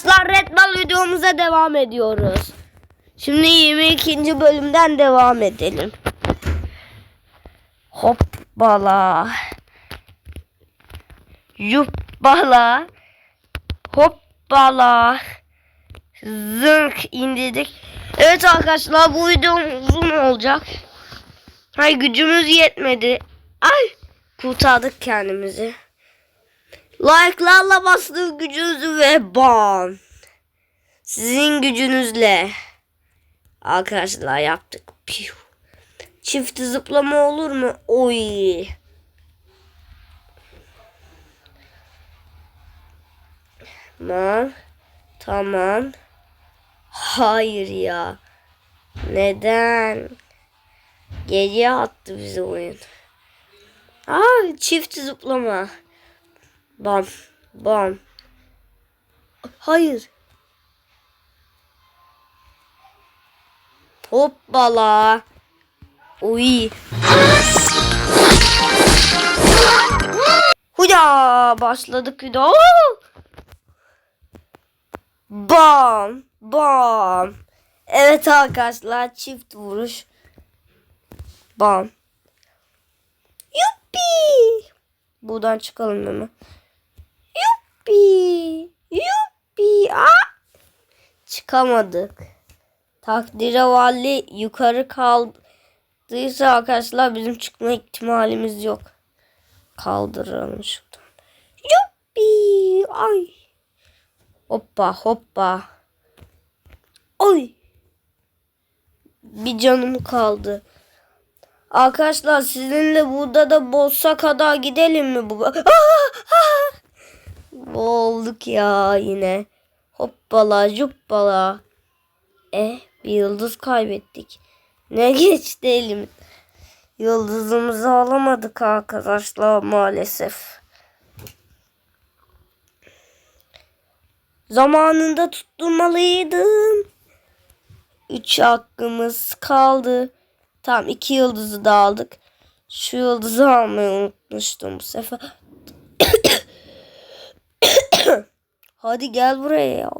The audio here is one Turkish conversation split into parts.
Arkadaşlar Red Bull videomuza devam ediyoruz. Şimdi 22. bölümden devam edelim. Hoppala. Yuppala. Hoppala. Zınk indirdik. Evet arkadaşlar bu video uzun olacak. Hay gücümüz yetmedi. Ay kurtardık kendimizi. Like'larla bastığı gücünüzü ve bam. Sizin gücünüzle. Arkadaşlar yaptık. Piu. Çift zıplama olur mu? Oy. Tamam. Tamam. Hayır ya. Neden? Geriye attı bizi oyun. Aa, çift zıplama. Bam. Bam. Hayır. Hoppala. Uy. Huya başladık video. Bam. Bam. Evet arkadaşlar çift vuruş. Bam. Yuppi. Buradan çıkalım hemen. Yuppi. Yuppi. Aa! Çıkamadık. Takdire valli yukarı kaldıysa arkadaşlar bizim çıkma ihtimalimiz yok. Kaldıralım şuradan. Yuppi. Ay. Hoppa hoppa. Oy. Bir canım kaldı. Arkadaşlar sizinle burada da bossa kadar gidelim mi bu? Boğulduk ya yine. Hoppala cuppala. Eh bir yıldız kaybettik. Ne geçti elim. Yıldızımızı alamadık arkadaşlar maalesef. Zamanında tutturmalıydım. Üç hakkımız kaldı. Tam iki yıldızı da aldık. Şu yıldızı almayı unutmuştum bu sefer. Hadi gel buraya ya.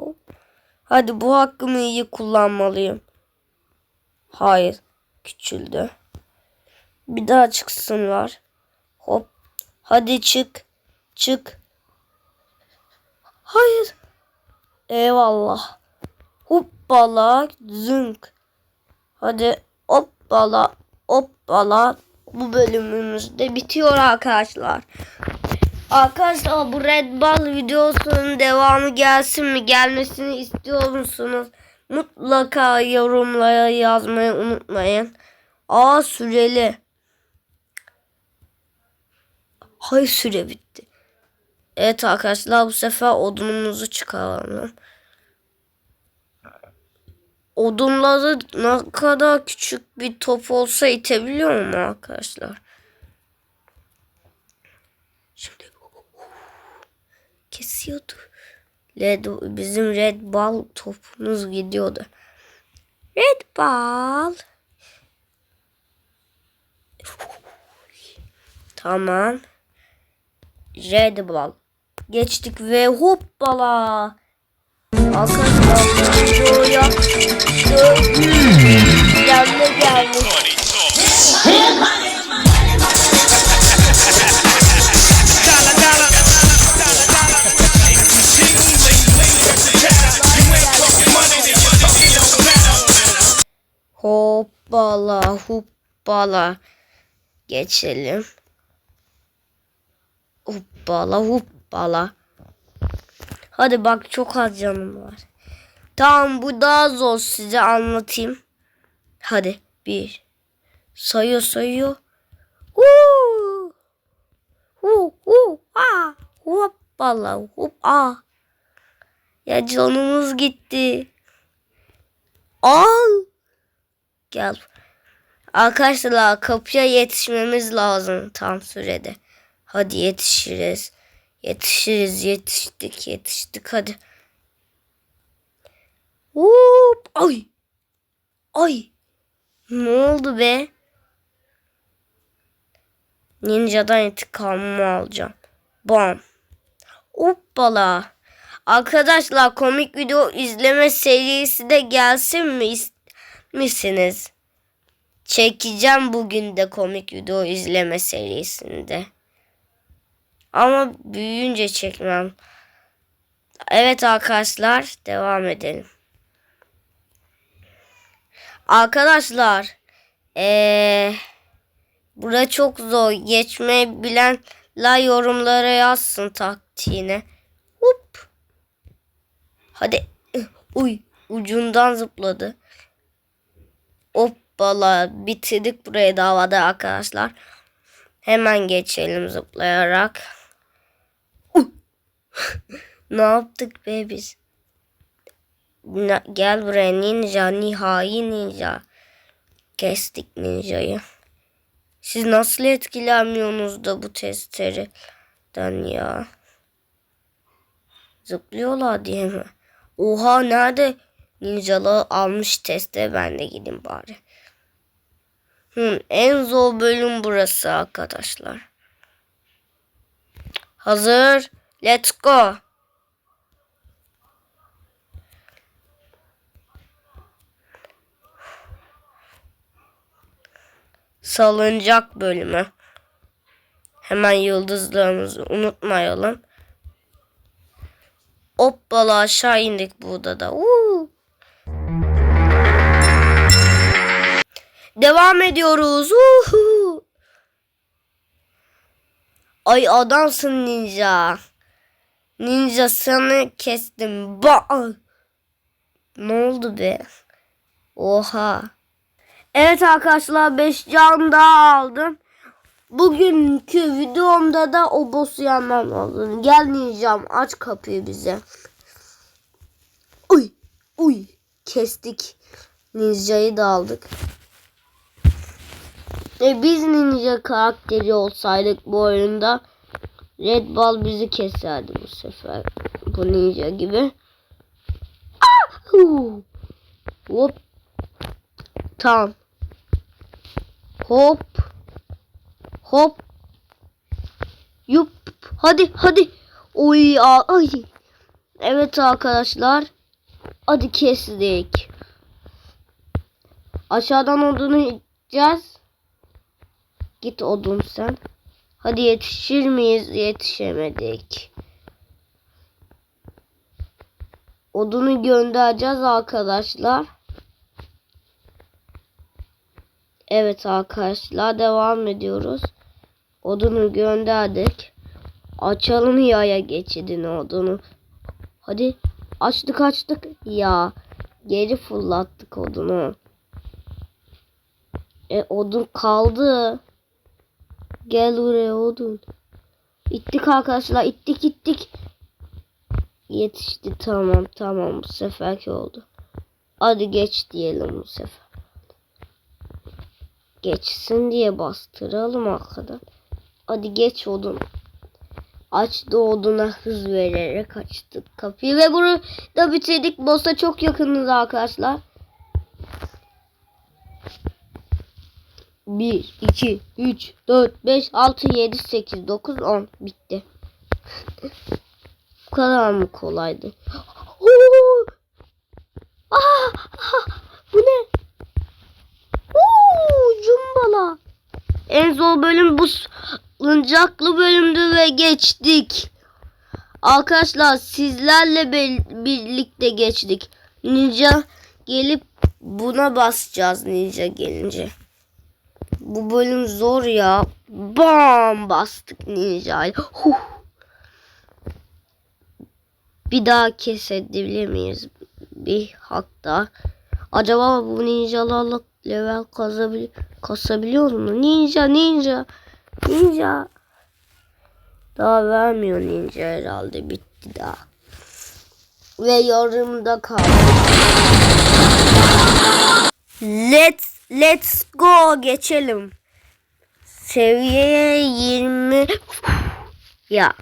Hadi bu hakkımı iyi kullanmalıyım. Hayır. Küçüldü. Bir daha çıksınlar. Hop. Hadi çık. Çık. Hayır. Eyvallah. Hoppala. Zınk. Hadi hoppala. Hoppala. Bu bölümümüz de bitiyor arkadaşlar. Arkadaşlar bu Red Bull videosunun devamı gelsin mi? Gelmesini istiyor musunuz? Mutlaka yorumlara yazmayı unutmayın. Aa süreli. Hay süre bitti. Evet arkadaşlar bu sefer odunumuzu çıkaralım. Odunları ne kadar küçük bir top olsa itebiliyor mu arkadaşlar? Kesiyordu. Red, bizim Red Ball topumuz gidiyordu. Red Ball. Tamam. Red Ball. Geçtik ve hoppala. Arkadaşlar videoya gelme gelmiş. Hoppala hoppala. Geçelim. Hoppala hoppala. Hadi bak çok az canım var. Tamam bu daha zor size anlatayım. Hadi bir. Sayıyor sayıyor. Uuu. Hu hu a. Hoppala hop a. Ya canımız gitti. Al. Gel. Arkadaşlar kapıya yetişmemiz lazım tam sürede. Hadi yetişiriz. Yetişiriz yetiştik yetiştik hadi. Hop ay. Ay. Ne oldu be? Ninja'dan intikamımı alacağım. Bam. Hoppala. Arkadaşlar komik video izleme serisi de gelsin mi misiniz? Çekeceğim bugün de komik video izleme serisinde. Ama büyüyünce çekmem. Evet arkadaşlar devam edelim. Arkadaşlar eee bura çok zor. Geçmeyi bilenler yorumlara yazsın taktiğini. Hop. Hadi. Uy ucundan zıpladı. Hoppala bitirdik burayı da havada arkadaşlar. Hemen geçelim zıplayarak. Ne yaptık be biz? Na- gel buraya ninja, nihai ninja. Kestik ninjayı. Siz nasıl etkilenmiyorsunuz da bu testereden ya? Zıplıyorlar diye mi? Oha nerede? Ninjalı almış teste ben de gideyim bari. Hı, en zor bölüm burası arkadaşlar. Hazır. Let's go. Salıncak bölümü. Hemen yıldızlarımızı unutmayalım. Hoppala aşağı indik burada da. Uuu. Devam ediyoruz. Uhu. Ay adamsın ninja. Ninja seni kestim. Ba ne oldu be? Oha. Evet arkadaşlar 5 can daha aldım. Bugünkü videomda da o boss'u yenmem lazım. Gel ninjam aç kapıyı bize. Uy uy kestik. Ninja'yı da aldık. E biz ninja karakteri olsaydık bu oyunda Red Ball bizi keserdi bu sefer. Bu ninja gibi. Hop. Tamam. Hop. Hop. Yup. Hadi hadi. Oy ay. Evet arkadaşlar. Hadi kestik. Aşağıdan odunu yiyeceğiz. Git odun sen. Hadi yetişir miyiz? Yetişemedik. Odunu göndereceğiz arkadaşlar. Evet arkadaşlar devam ediyoruz. Odunu gönderdik. Açalım yaya geçidin odunu. Hadi açtık açtık. Ya geri fırlattık odunu. E odun kaldı. Gel buraya odun. İttik arkadaşlar ittik ittik. Yetişti tamam tamam bu seferki oldu. Hadi geç diyelim bu sefer. Geçsin diye bastıralım arkadan. Hadi geç odun. Açtı oduna hız vererek açtık kapıyı ve bunu da bitirdik. Boss'a çok yakınız arkadaşlar. 1, 2, 3, 4, 5, 6, 7, 8, 9, 10 bitti. Bu kadar mı kolaydı? Oo! Aa! Ah! Bu ne? Oo, cumbala. En zor bölüm bu salıncaklı bölümdü ve geçtik. Arkadaşlar sizlerle birlikte geçtik. Ninja gelip buna basacağız ninja gelince. Bu bölüm zor ya. Bam bastık ninjayla. Huh. Bir daha kesebilir miyiz? Bir hatta. Acaba bu ninjalarla level kazabil kasabiliyor mu? Ninja ninja. Ninja. Daha vermiyor ninja herhalde. Bitti daha. Ve yarımda kaldı. Let's let's go geçelim. Seviyeye 20 ya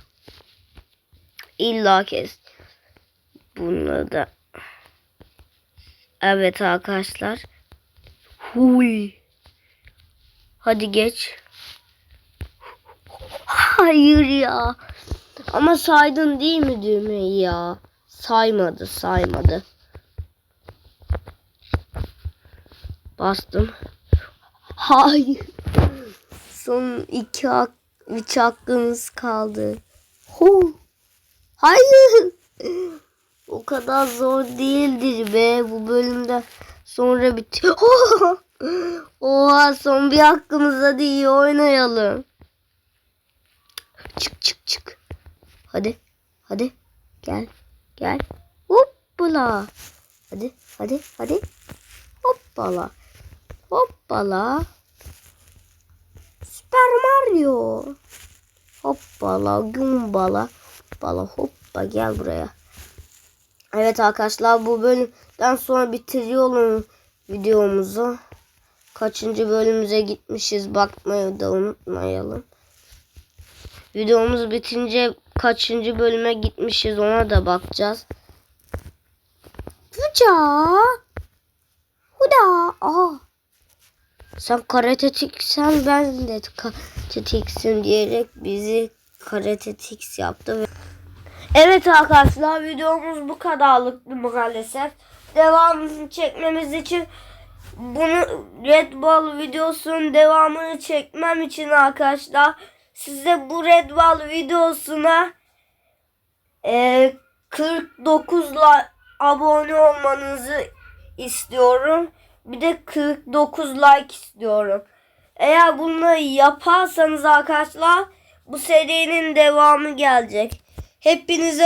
illa kes. Bunları da Evet arkadaşlar. Huy. Hadi geç. Hayır ya. Ama saydın değil mi düğmeyi ya? saymadı saymadı. Bastım. Hayır. Son iki hak, üç hakkımız kaldı. Hu. Hayır. O kadar zor değildir be. Bu bölümde sonra bitiyor. Oha son bir hakkımızda değil oynayalım. Çık çık çık. Hadi. Hadi. Gel. Gel. Hoppala. Hadi. Hadi. Hadi. Hoppala. Hoppala. Super Mario. Hoppala. Gumbala. Hoppala. Hoppa. Gel buraya. Evet arkadaşlar bu bölümden sonra bitiriyorum videomuzu. Kaçıncı bölümümüze gitmişiz bakmayı da unutmayalım. Videomuz bitince kaçıncı bölüme gitmişiz ona da bakacağız. Huca. Huda. Aa. Sen karatetiksen ben de karatetiksin diyerek bizi karatetix yaptı. ve- Evet arkadaşlar videomuz bu kadarlıktı maalesef. Devamını çekmemiz için bunu Red Bull videosunun devamını çekmem için arkadaşlar size bu Red Bull videosuna e, 49 la abone olmanızı istiyorum. Bir de 49 like istiyorum. Eğer bunu yaparsanız arkadaşlar bu serinin devamı gelecek. Hepinize